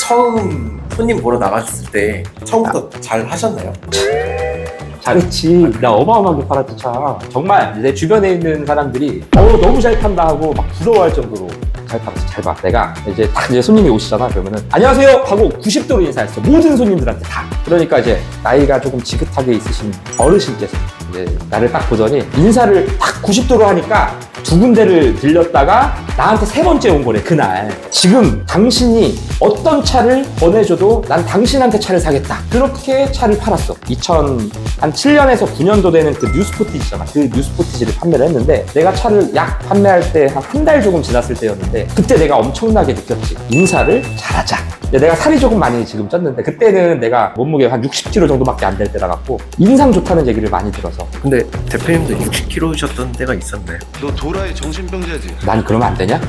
처음 손님 보러 나가셨을 때 처음부터 잘 하셨나요? 잘했지. 나 어마어마하게 팔았지, 차. 정말 내 주변에 있는 사람들이 어, 너무 잘 판다 하고 막 부러워할 정도로 잘 팔았어. 잘 봐. 내가 이제 딱 이제 손님이 오시잖아. 그러면은 안녕하세요 하고 90도로 인사했어. 모든 손님들한테 다. 그러니까 이제 나이가 조금 지긋하게 있으신 어르신께서 이제 나를 딱 보더니 인사를 딱 90도로 하니까 두 군데를 들렸다가 나한테 세 번째 온 거래 그날. 지금 당신이 어떤 차를 권해줘도 난 당신한테 차를 사겠다. 그렇게 차를 팔았어. 2007년에서 9년도 되는 그 뉴스포티지잖아. 그 뉴스포티지를 판매를 했는데 내가 차를 약 판매할 때 한 한 달 조금 지났을 때였는데 그때 내가 엄청나게 느꼈지. 인사를 잘하자. 내가 살이 조금 많이 지금 쪘는데 그때는 내가 몸무게 한 60kg 정도밖에 안 될 때라 갖고 인상 좋다 는 얘기를 많이 들어서 근데 대표님도 60kg셨던 때가 있었나요? 너 도라이 정신병자지? 난 그러면 안 되냐?